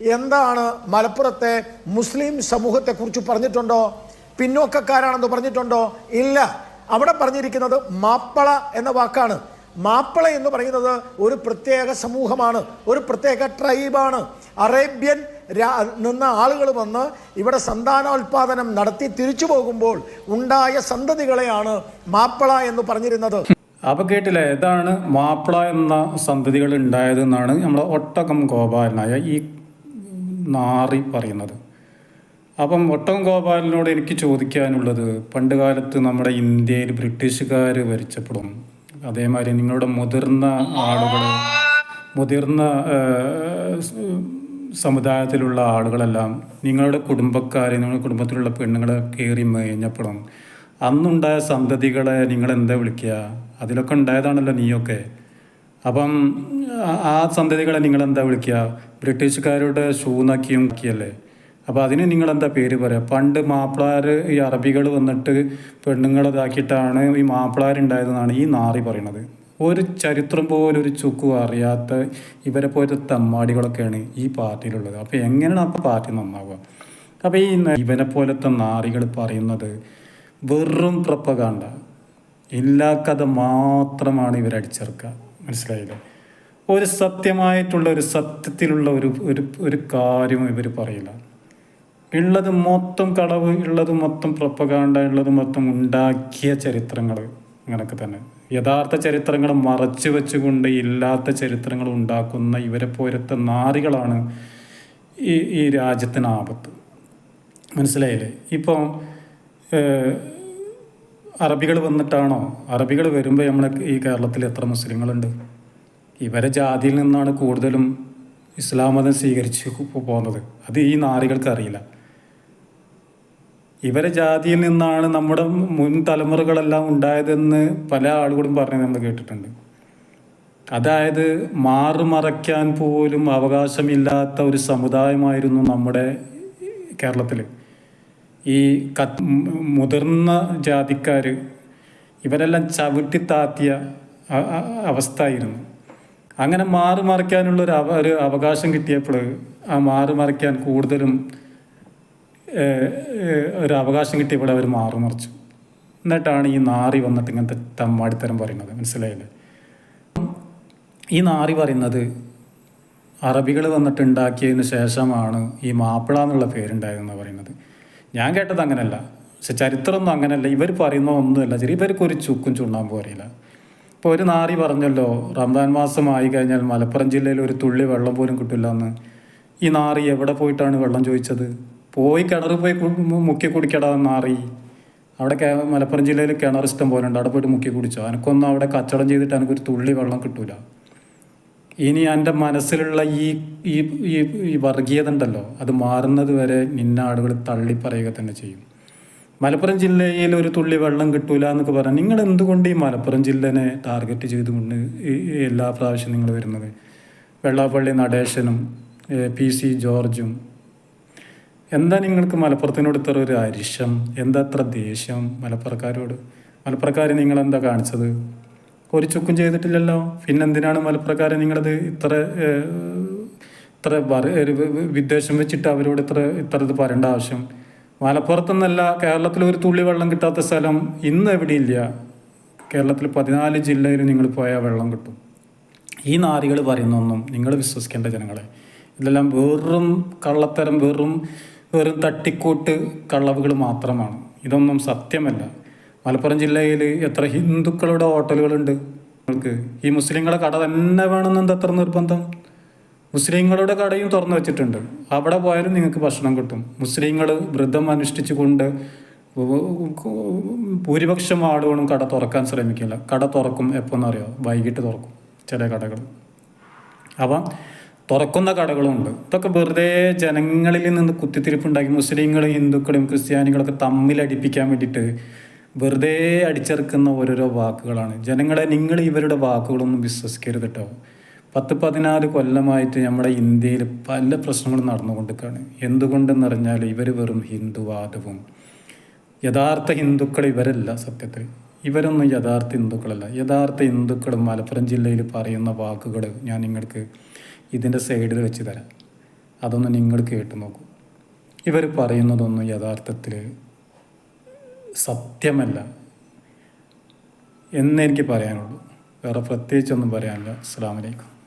എന്താണ് മലപ്പുറത്തെ മുസ്ലിം സമൂഹത്തെക്കുറിച്ച് പറഞ്ഞിട്ടുണ്ടോ? പിന്നോക്കക്കാരാണെന്ന് പറഞ്ഞിട്ടുണ്ടോ? ഇല്ല. അവിടെ പറഞ്ഞിരിക്കുന്നത് മാപ്പള എന്ന വാക്കാണ്. മാപ്പിള എന്ന് പറയുന്നത് ഒരു പ്രത്യേക സമൂഹമാണ് ഒരു പ്രത്യേക ട്രൈബാണ്. അറേബ്യൻ നിന്ന ആളുകൾ വന്ന് ഇവിടെ സന്താനോൽപാദനം നടത്തി തിരിച്ചു പോകുമ്പോൾ ഉണ്ടായ സന്തതികളെയാണ് മാപ്പിള എന്ന് പറഞ്ഞിരുന്നത്. അപ്പൊ കേട്ടില്ലേ ഇതാണ് മാപ്പിള എന്ന സന്തതികൾ ഉണ്ടായതെന്നാണ് നമ്മളെ ഒട്ടകം ഗോപാലനായ ഈ നാറി പറയുന്നത്. അപ്പം ഒട്ടം ഗോപാലനോട് എനിക്ക് ചോദിക്കാനുള്ളത് പണ്ട് കാലത്ത് നമ്മുടെ ഇന്ത്യയിൽ ബ്രിട്ടീഷുകാർ ഭരിച്ചപ്പോഴും അതേമാതിരി നിങ്ങളുടെ മുതിർന്ന ആളുകൾ മുതിർന്ന സമുദായത്തിലുള്ള ആളുകളെല്ലാം നിങ്ങളുടെ കുടുംബക്കാരെ നിങ്ങളുടെ കുടുംബത്തിലുള്ള പെണ്ണുങ്ങളെ കയറി മേഞ്ഞപ്പോഴും അന്നുണ്ടായ സന്തതികളെ നിങ്ങൾ എന്താ വിളിക്കുക? അതിലൊക്കെ ഉണ്ടായതാണല്ലോ നീയൊക്കെ. അപ്പം ആ സന്തതികളെ നിങ്ങളെന്താ വിളിക്കുക? ബ്രിട്ടീഷുകാരുടെ ഷൂന്നാക്കിയും ആക്കിയല്ലേ അപ്പോൾ അതിന് നിങ്ങൾ എന്താ പേര് പറയുക? പണ്ട് മാപ്പിളാർ ഈ അറബികൾ വന്നിട്ട് പെണ്ണുങ്ങളതാക്കിയിട്ടാണ് ഈ മാപ്പിളാരുണ്ടായതെന്നാണ് ഈ നാറി പറയണത്. ഒരു ചരിത്രം പോലും ഒരു ചുക്കും അറിയാത്ത ഇവരെ പോലത്തെ തമ്മാടികളൊക്കെയാണ് ഈ പാർട്ടിയിലുള്ളത്. അപ്പോൾ എങ്ങനെയാണ് അപ്പോൾ പാർട്ടി നന്നാവുക? അപ്പോൾ ഈ ഇവനെ പോലത്തെ നാറികൾ പറയുന്നത് വെറും പ്രപ്പകാണ്ട എല്ലാ കഥ മാത്രമാണ് ഇവരടിച്ചേർക്കുക മനസ്സിലായില്ലേ? ഒരു സത്യമായിട്ടുള്ള ഒരു സത്യത്തിലുള്ള ഒരു ഒരു ഒരു കാര്യം ഇവർ പറയില്ല. ഉള്ളത് മൊത്തം കളവ് ഉള്ളത് മൊത്തം പ്രപ്പകാണ്ട ഉള്ളത് മൊത്തം ഉണ്ടാക്കിയ ചരിത്രങ്ങൾ അങ്ങനൊക്കെ തന്നെ. യഥാർത്ഥ ചരിത്രങ്ങൾ മറച്ചു വെച്ചുകൊണ്ട് ഇല്ലാത്ത ചരിത്രങ്ങൾ ഉണ്ടാക്കുന്ന ഇവരെ പോരത്തെ നാറികളാണ് ഈ ഈ രാജ്യത്തിന് ആപത്ത്. മനസ്സിലായില്ലേ? ഇപ്പം അറബികൾ വന്നിട്ടാണോ? അറബികൾ വരുമ്പോൾ നമ്മൾ ഈ കേരളത്തിൽ എത്ര മുസ്ലിങ്ങളുണ്ട്? ഇവരെ ജാതിയിൽ നിന്നാണ് കൂടുതലും ഇസ്ലാം മതം സ്വീകരിച്ച് പോകുന്നത്. അത് ഈ നാറികൾക്ക് അറിയില്ല. ഇവരെ ജാതിയിൽ നിന്നാണ് നമ്മുടെ മുൻ തലമുറകളെല്ലാം ഉണ്ടായതെന്ന് പല ആളുകളും പറഞ്ഞ് നമ്മൾ കേട്ടിട്ടുണ്ട്. അതായത് മാറുമറയ്ക്കാൻ പോലും അവകാശമില്ലാത്ത ഒരു സമുദായമായിരുന്നു നമ്മുടെ കേരളത്തിൽ ഈ കത്ത് മുതിർന്ന ജാതിക്കാർ ഇവരെല്ലാം ചവിട്ടിത്താത്തിയ അവസ്ഥയായിരുന്നു അങ്ങനെ മാറി മറിക്കാനുള്ള ഒരു ഒരു അവകാശം കിട്ടിയപ്പോൾ ആ മാറി മറിക്കാൻ കൂടുതലും ഒരു അവകാശം കിട്ടിയപ്പോൾ അവർ മാറി മറിച്ചു. എന്നിട്ടാണ് ഈ നാറി വന്നിട്ട് ഇങ്ങനത്തെ തമ്മാടിത്തരം പറയുന്നത്. മനസ്സിലായില്ലേ? ഈ നാറി പറയുന്നത് അറബികൾ വന്നിട്ട് ഉണ്ടാക്കിയതിന് ശേഷമാണ് ഈ മാപ്പിള എന്നുള്ള പേരുണ്ടായതെന്ന് പറയുന്നത്. ഞാൻ കേട്ടത് അങ്ങനെയല്ല പക്ഷെ ചരിത്രമൊന്നും അങ്ങനെയല്ല ഇവർ പറയുന്ന ഒന്നുമല്ല. ചെറിയ ഇവർക്ക് ഒരു ചുക്കും ചുണ്ണാമ്പും അറിയില്ല. ഇപ്പോൾ ഒരു നാറി പറഞ്ഞല്ലോ മാസം ആയി കഴിഞ്ഞാൽ മലപ്പുറം ജില്ലയിൽ ഒരു തുള്ളി വെള്ളം പോലും കിട്ടില്ല എന്ന് ഈ നാറി എവിടെ പോയിട്ടാണ് വെള്ളം ചോദിച്ചത്? പോയി കിണർ പോയി മുക്കി കുടിക്കടാ നാറി. അവിടെ മലപ്പുറം ജില്ലയിൽ കിണർ ഇഷ്ടം പോലെ ഉണ്ട് അവിടെ പോയിട്ട് മുക്കി കുടിച്ചോ. എനിക്കൊന്നും അവിടെ കച്ചവടം ചെയ്തിട്ട് എനിക്കൊരു തുള്ളി വെള്ളം കിട്ടൂല. ഇനി എന്റെ മനസ്സിലുള്ള ഈ ഈ ഈ വർഗീയത ഉണ്ടല്ലോ അത് മാറുന്നത് വരെ നിന്ന ആളുകൾ തള്ളി പറയുക തന്നെ ചെയ്യും. മലപ്പുറം ജില്ലയിൽ ഒരു തുള്ളി വെള്ളം കിട്ടൂല എന്നൊക്കെ പറയാം നിങ്ങൾ എന്തുകൊണ്ട് ഈ മലപ്പുറം ജില്ലനെ ടാർഗറ്റ് ചെയ്തുകൊണ്ട് എല്ലാ പ്രാവശ്യം നിങ്ങൾ വരുന്നത്? വെള്ളാപ്പള്ളി നടേശനും പി സി ജോർജും. എന്താ നിങ്ങൾക്ക് മലപ്പുറത്തിനോട് ഇത്ര ഒരു അരിശം? എന്താ അത്ര ദേഷ്യം മലപ്പുറക്കാരോട്? മലപ്പുറക്കാരെ നിങ്ങൾ എന്താ കാണിച്ചത്? ഒരു ചുക്കും ചെയ്തിട്ടില്ലല്ലോ? പിന്നെന്തിനാണ് മലപ്പുറക്കാരെ നിങ്ങളത് ഇത്ര ഇത്ര വിദ്വേഷം വെച്ചിട്ട് അവരോട് ഇത്ര ഇത്ര ഇത് പറയേണ്ട ആവശ്യം? മലപ്പുറത്തുനിന്നല്ല കേരളത്തിൽ ഒരു തുള്ളി വെള്ളം കിട്ടാത്ത സ്ഥലം ഇന്ന് എവിടെയില്ല. കേരളത്തിൽ പതിനാല് ജില്ലയിൽ നിങ്ങൾ പോയാൽ വെള്ളം കിട്ടും. ഈ നാരികൾ പറയുന്നൊന്നും നിങ്ങൾ വിശ്വസിക്കേണ്ട ജനങ്ങളെ. ഇതെല്ലാം വെറും കള്ളത്തരം വെറും വെറും തട്ടിക്കൂട്ട് കള്ളവുകൾ മാത്രമാണ്. ഇതൊന്നും സത്യമല്ല. മലപ്പുറം ജില്ലയിൽ എത്ര ഹിന്ദുക്കളുടെ ഹോട്ടലുകളുണ്ട്. നിങ്ങൾക്ക് ഈ മുസ്ലിങ്ങളെ കട തന്നെ വേണമെന്നെന്താ എത്ര നിർബന്ധം? മുസ്ലിങ്ങളുടെ കടയും തുറന്നു വെച്ചിട്ടുണ്ട്. അവിടെ പോയാലും നിങ്ങൾക്ക് ഭക്ഷണം കിട്ടും. മുസ്ലിങ്ങൾ വ്രതം അനുഷ്ഠിച്ചുകൊണ്ട് ഭൂരിപക്ഷം ആളുകളും കട തുറക്കാൻ ശ്രമിക്കില്ല. കട തുറക്കും എപ്പോന്നറിയോ വൈകിട്ട് തുറക്കും ചില കടകൾ. അപ്പം തുറക്കുന്ന കടകളുമുണ്ട് ഇതൊക്കെ വെറുതെ ജനങ്ങളിൽ നിന്ന് കുത്തിത്തിരിപ്പുണ്ടാക്കി മുസ്ലിങ്ങളും ഹിന്ദുക്കളും ക്രിസ്ത്യാനികളൊക്കെ തമ്മിലടിപ്പിക്കാൻ വേണ്ടിയിട്ട് വെറുതെ അടിച്ചെറുക്കുന്ന ഓരോരോ വാക്കുകളാണ്. ജനങ്ങളെ നിങ്ങൾ ഇവരുടെ വാക്കുകളൊന്നും വിശ്വസിക്കരുത് കേട്ടോ പത്ത് പതിനാല് കൊല്ലമായിട്ട് നമ്മുടെ ഇന്ത്യയിൽ പല പ്രശ്നങ്ങളും നടന്നുകൊണ്ടിരിക്കുകയാണ്. എന്തുകൊണ്ടെന്ന് അറിഞ്ഞാൽ ഇവർ വെറും ഹിന്ദുവാദവും. യഥാർത്ഥ ഹിന്ദുക്കൾ ഇവരല്ല സത്യത്തിൽ. ഇവരൊന്നും യഥാർത്ഥ ഹിന്ദുക്കളല്ല. യഥാർത്ഥ ഹിന്ദുക്കൾ മലപ്പുറം ജില്ലയിൽ പറയുന്ന വാക്കുകൾ ഞാൻ നിങ്ങൾക്ക് ഇതിന്റെ സൈഡിൽ വെച്ച് തരാം. അതൊന്ന് നിങ്ങൾ കേട്ടു നോക്കൂ. ഇവർ പറയുന്നതൊന്നും യഥാർത്ഥത്തിൽ സത്യമല്ല എന്നെനിക്ക് പറയാനുള്ളൂ. വേറെ പ്രത്യേകിച്ചൊന്നും പറയാനില്ല. അസ്സാം വലൈക്കും.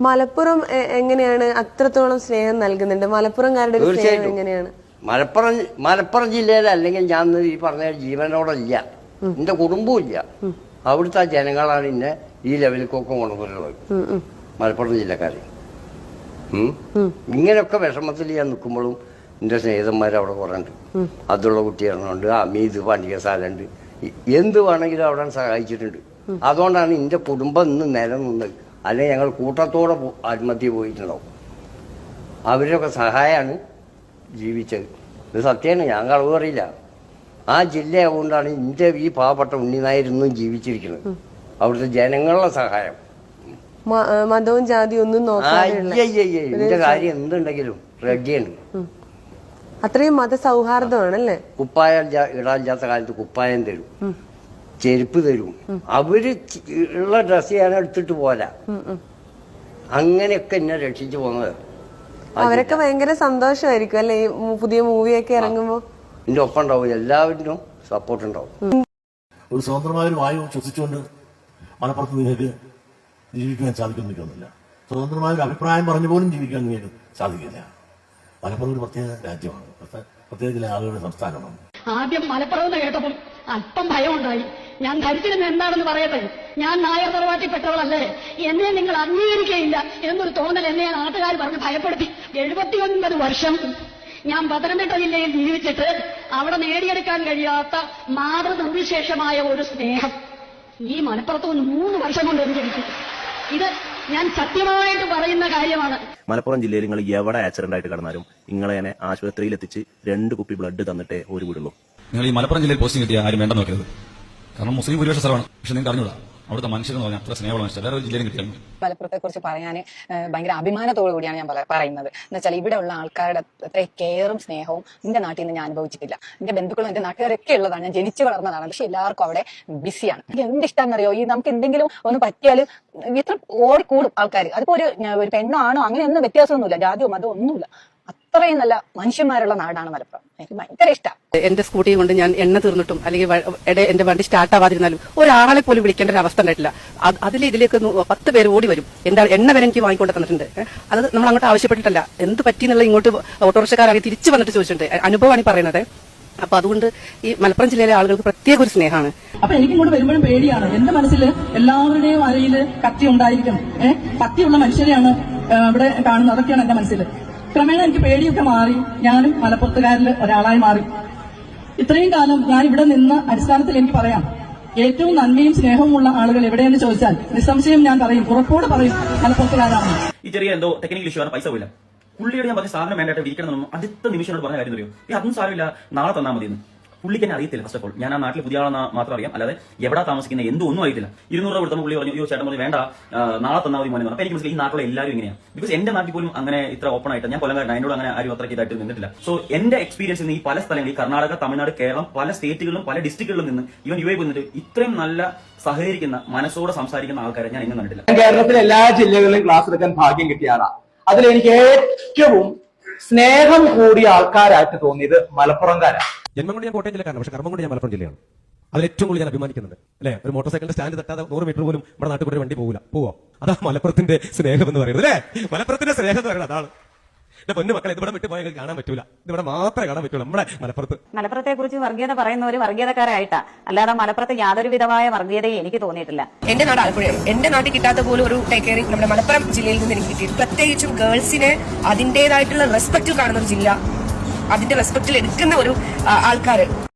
മലപ്പുറം എങ്ങനെയാണ്? അത്രത്തോളം സ്നേഹം നൽകുന്നുണ്ട്. മലപ്പുറംകാരുടെ ഒരു സ്നേഹം എങ്ങനെയാണ്? മലപ്പുറം മലപ്പുറം ജില്ലയിൽ അല്ലെങ്കിൽ ഞാൻ ഈ പറഞ്ഞ ജീവനോടെ ഇല്ല എന്റെ കുടുംബവും ഇല്ല. അവിടുത്തെ ജനങ്ങളാണ് ഇന്നെ ഈ ലെവലിലേക്കൊക്കെ കൊണ്ടുവരുന്നത്. ഉം ഉം. മലപ്പുറം ജില്ലക്കാരെ. ഉം. ഇങ്ങനെയൊക്കെ വിഷമത്തിൽ ഞാൻ നിൽക്കുമ്പോഴും എന്റെ സ്നേഹിതന്മാർ അവിടെ കുറേ ഉണ്ട്. അതുള്ള കുട്ടികളുണ്ട് അമീത് പാണ്ഡികസാലുണ്ട് എന്ത് വേണമെങ്കിലും അവിടെ സഹായിച്ചിട്ടുണ്ട്. അതുകൊണ്ടാണ് എന്റെ കുടുംബം ഇന്ന് നിലനിന്നത്. അല്ലെങ്കിൽ ഞങ്ങൾ കൂട്ടത്തോടെ ആത്മഹത്യ പോയിട്ടുണ്ടാവും. അവരൊക്കെ സഹായമാണ് ജീവിച്ചത്. ഇത് സത്യമാണ് ഞങ്ങൾ കളവ് അറിയില്ല ആ ജില്ല ആയതുകൊണ്ടാണ് എന്റെ ഈ പാവപ്പെട്ട ഉണ്ണിനായിരുന്നു ജീവിച്ചിരിക്കുന്നത്. അവിടുത്തെ ജനങ്ങളുടെ സഹായം. മതവും ജാതി ഒന്നും എന്റെ കാര്യം എന്തുണ്ടെങ്കിലും റെഡിയാണ്. അത്രയും മതസൗഹാർദ്ദമാണല്ലേ? കുപ്പായം ഇടാൻ ഇടാനില്ലാത്ത കാലത്ത് കുപ്പായം തരും. ചെരുപ്പ് തരും. അവർ ഉള്ള ഡ്രസ്സ് ഞാൻ എടുത്തിട്ട് പോരാ അങ്ങനെയൊക്കെ എന്നെ രക്ഷിച്ചു പോകുന്നത് അവരൊക്കെ ഭയങ്കര സന്തോഷമായിരിക്കും അല്ലെ? ഈ പുതിയ മൂവിയൊക്കെ ഇറങ്ങുമ്പോ. എന്റെ ഒപ്പം ഉണ്ടാവും. എല്ലാവരും സപ്പോർട്ട് ഉണ്ടാവും. ഒരു സ്വതന്ത്രമായ ഒരു വായു ശ്വസിച്ചുകൊണ്ട് മലപ്പുറത്ത് നിങ്ങൾക്ക് ജീവിക്കാൻ സാധിക്കുമെന്ന് തോന്നുന്നില്ല സ്വതന്ത്രമായ ഒരു അഭിപ്രായം പറഞ്ഞു പോലും ജീവിക്കാൻ നിങ്ങൾക്ക് സാധിക്കില്ല. മലപ്പുറം ഒരു പ്രത്യേക രാജ്യമാണ്. പ്രത്യേക- ചില ആളുകളുടെ സംസ്ഥാനമാണ്. ആദ്യം മലപ്പുറം എന്ന് കേട്ടപ്പോൾ അല്പം ഭയമുണ്ടായി. ഞാൻ ധരിച്ചിരുന്ന എന്താണെന്ന് പറയട്ടെ? ഞാൻ നായർ തറവാട്ടിൽപ്പെട്ടവളല്ലേ എന്നെ നിങ്ങൾ അംഗീകരിക്കയില്ല എന്നൊരു തോന്നൽ എന്നെ നാട്ടുകാർ പറഞ്ഞ് ഭയപ്പെടുത്തി. എഴുപത്തിയൊൻപത് വർഷം ഞാൻ പത്തനംതിട്ട ജില്ലയിൽ ജീവിച്ചിട്ട് അവിടെ നേടിയെടുക്കാൻ കഴിയാത്ത മാതൃനിർവിശേഷമായ ഒരു സ്നേഹം ഈ മലപ്പുറത്ത് നിന്ന് മൂന്ന് വർഷം കൊണ്ട് എനിക്ക് കിട്ടി. ഇത് ഞാൻ സത്യമായിട്ട് പറയുന്ന കാര്യമാണ്. മലപ്പുറം ജില്ലയിൽ നിങ്ങൾ എവിടെ ആക്സിഡന്റ് ആയിട്ട് കടന്നാലും നിങ്ങളെ തന്നെ ആശുപത്രിയിൽ എത്തിച്ച് രണ്ട് കുപ്പി ബ്ലഡ് തന്നിട്ടേ ഒരു വിടുള്ളൂ. നിങ്ങൾ ഈ മലപ്പുറം ജില്ലയിൽ പോസ്റ്റിംഗ് കിട്ടിയ ആരും വേണ്ടെന്ന് നോക്കരുത്. കാരണം മുസ്ലിം ഭൂരിപക്ഷ സ്ഥലമാണ്. പക്ഷെ നിങ്ങൾക്ക് അറിഞ്ഞൂടാ. അവിടുത്തെ മനുഷ്യരെന്ന് പറഞ്ഞാൽ അത്ര സ്നേഹമുള്ള മനുഷ്യർ വേറെ ജില്ലയിലും കിട്ടിയാലും മലപ്പുറത്തെ കുറിച്ച് പറയാൻ ഭയങ്കര അഭിമാനത്തോടു കൂടിയാണ് ഞാൻ പറയുന്നത്. എന്ന് വെച്ചാൽ ഇവിടെ ഉള്ള ആൾക്കാരുടെ കെയറും സ്നേഹവും എന്റെ നാട്ടിൽ നിന്ന് ഞാൻ അനുഭവിച്ചിട്ടില്ല. എന്റെ ബന്ധുക്കളും എന്റെ നാട്ടുകാരൊക്കെ ഉള്ളതാണ്. ഞാൻ ജനിച്ചു വളർന്നതാണ്. പക്ഷെ എല്ലാവർക്കും അവിടെ ബിസിയാണ്. എനിക്ക് എന്ത് എന്നറിയോ ഈ നമുക്ക് എന്തെങ്കിലും ഒന്ന് പറ്റിയാൽ ഇത്ര ഓടിക്കൂടും ആൾക്കാർ അതിപ്പോ ഒരു പെണ്ണോ ആണോ? അങ്ങനെയൊന്നും വ്യത്യാസമൊന്നുമില്ല. ജാതിയോ മതമോ ഒന്നുമില്ല. അത്രയും നല്ല മനുഷ്യന്മാരുള്ള നാടാണ് മലപ്പുറം. എനിക്ക് ഭയങ്കര ഇഷ്ടമാണ് എന്റെ സ്കൂട്ടി കൊണ്ട് ഞാൻ എണ്ണ തീർന്നിട്ടും അല്ലെങ്കിൽ എടെ എന്റെ വണ്ടി സ്റ്റാർട്ട് ആവാതിരുന്നാലും ഒരാളെ പോലും വിളിക്കേണ്ട ഒരു അവസ്ഥ ഉണ്ടായിട്ടില്ല. അതിൽ ഇതിലേക്ക് പത്ത് പേര് ഓടി വരും. എന്താ എണ്ണ വരെ എനിക്ക് വാങ്ങിക്കൊണ്ട് തന്നിട്ടുണ്ട്. അത് നമ്മൾ അങ്ങോട്ട് ആവശ്യപ്പെട്ടിട്ടല്ല. എന്ത് പറ്റിയെന്നുള്ള ഇങ്ങോട്ട് ഓട്ടോറിക്ഷക്കാരാകെ തിരിച്ചു വന്നിട്ട് ചോദിച്ചിട്ടുണ്ട്. അനുഭവമാണ് ഈ പറയുന്നത്. അപ്പൊ അതുകൊണ്ട് ഈ മലപ്പുറം ജില്ലയിലെ ആളുകൾക്ക് പ്രത്യേക ഒരു സ്നേഹമാണ്. അപ്പൊ എനിക്ക് ഇങ്ങോട്ട് വരുമ്പോഴും പേടിയാണ്. എന്റെ മനസ്സിൽ എല്ലാവരുടെയും അരയിൽ കത്തി ഉണ്ടായിരിക്കും. ഏഹ് കത്തിയുള്ള മനുഷ്യരെയാണ് ഇവിടെ കാണുന്നത്. അതൊക്കെയാണ് എന്റെ മനസ്സിൽ. ക്രമേണ എനിക്ക് പേടിയൊക്കെ മാറി. ഞാനും മലപ്പുറത്തുകാരിൽ ഒരാളായി മാറി. ഇത്രയും കാലം ഞാൻ ഇവിടെ നിന്ന് അടിസ്ഥാനത്തിൽ എനിക്ക് പറയാം. ഏറ്റവും നന്മയും സ്നേഹവും ഉള്ള ആളുകൾ എവിടെയെന്ന് ചോദിച്ചാൽ നിസ്സംശയം ഞാൻ പറയും. ഉറപ്പോടെ പറയും മലപ്പുറത്തുകാരാണ്. ഈ ചെറിയ എന്തോ ടെക്നിക്കൽ ഇഷ്യൂ ആണ് പൈസ പോയില്ല. പുള്ളിയോട് ഞാൻ പറഞ്ഞ സാധനം വേണ്ടായിട്ട് ഇരിക്കണം എന്നൊന്നും അടുത്ത നിമിഷം പറഞ്ഞ കാര്യം അറിയോ? അതൊന്നും സാരമില്ല നാളെ തന്നാൽ മതി എന്ന് പുള്ളിക്ക് എന്നെ അറിയത്തില്ല ഫസ്റ്റ് ഓഫ് ഓൾ ഞാൻ ആ നാട്ടിൽ പുതിയ ആളെന്ന് മാത്രം അറിയാം. അല്ലാതെ എവിടെ താമസിക്കുന്ന എന്തോ ഒന്നും അറിയത്തില്ല. ഇരുന്നൂറ് രൂപ കൊടുത്തപ്പോൾ പുള്ളി പറഞ്ഞു അയ്യോ ചേട്ടൻ പറഞ്ഞു വേണ്ട നാളെ തന്നാൽ മതി മോനെ പറഞ്ഞു. എനിക്ക് മനസ്സിലായി ഈ നാട്ടിലെ എല്ലാവരും ഇങ്ങനെയാണ് ബിക്കോസ് എന്റെ നാട്ടിൽ പോലും അങ്ങനെ ഇത്ര ഓപ്പൺ ആയിട്ട്. ഞാൻ കൊല്ലം എന്നോട് അങ്ങനെ ആരും അത്രയ്ക്ക് ഇതായിട്ട് നിന്നിട്ടില്ല. സോ എന്റെ എക്സ്പീരിയൻസ് ഈ പല സ്ഥലങ്ങളിൽ കർണാടക തമിഴ്നാട് കേരളം പല സ്റ്റേറ്റുകളിലും പല ഡിസ്ട്രിക്റ്റുകളിലും നിന്ന് ഇവൻ യു എ നിന്നിട്ട് ഇത്രയും നല്ല സഹകരിക്കുന്ന മനസ്സോടെ സംസാരിക്കുന്ന ആൾക്കാരെ ഞാൻ ഇന്നും കണ്ടിട്ടില്ല. കേരളത്തിലെ എല്ലാ ജില്ലകളിലും ക്ലാസ് എടുക്കാൻ ഭാഗ്യം കിട്ടിയാണ് അതിലെനിക്ക് ഏറ്റവും സ്നേഹം കൂടിയ ആൾക്കാരായിട്ട് തോന്നിയത് മലപ്പുറംകാരാണ് ജന്മം കൊണ്ട് ഞാൻ കോട്ടയം ജില്ലക്കാരനാണ് പക്ഷെ കർമ്മം കൊണ്ട് ഞാൻ മലപ്പുറം ജില്ലയാണ്. അതിൽ ഏറ്റവും കൂടുതൽ ഞാൻ അഭിമാനിക്കുന്നുണ്ട് അല്ലെ? ഒരു മോട്ടോർ സൈക്കിളിന്റെ സ്റ്റാൻഡ് തട്ടാതെ നൂറ് മീറ്റർ പോലും നമ്മുടെ നാട്ടിൽ കൂടെ വണ്ടി പോകില്ല പോവോ. അതാ മലപ്പുറത്തിന്റെ സ്നേഹം എന്ന് പറയുന്നത് അല്ലേ? മലപ്പുറത്തിന്റെ സ്നേഹം എന്ന് പറയുന്നത് അതാണ്. എന്റെ പൊന്നു മക്കളെ ഇതിവിടെ വിട്ടു പോയാൽ കാണാൻ പറ്റൂല. ഇതിവിടെ മാത്രമേ കാണാൻ പറ്റൂല. നമ്മുടെ മലപ്പുറത്ത്. മലപ്പുറത്തെ കുറിച്ച് വർഗീയത പറയുന്നവർ വർഗീയതക്കാരായിട്ടാ. അല്ലാതെ മലപ്പുറത്ത് യാതൊരു വിധമായ വർഗീയതയും എനിക്ക് തോന്നിയിട്ടില്ല. എന്റെ നാട് ആലപ്പുഴയാണ്. എന്റെ നാട്ടിൽ കിട്ടാത്ത പോലും ഒരു ടേക്ക് കെയറിംഗ് നമ്മുടെ മലപ്പുറം ജില്ലയിൽ നിന്ന് എനിക്ക് കിട്ടി പ്രത്യേകിച്ചും ഗേൾസിനെ അതിന്റേതായിട്ടുള്ള റെസ്പെക്ട് കാണുന്ന ഒരു ജില്ല. അതിന്റെ റെസ്പെക്റ്റിൽ എടുക്കുന്ന ഒരു ആൾക്കാർ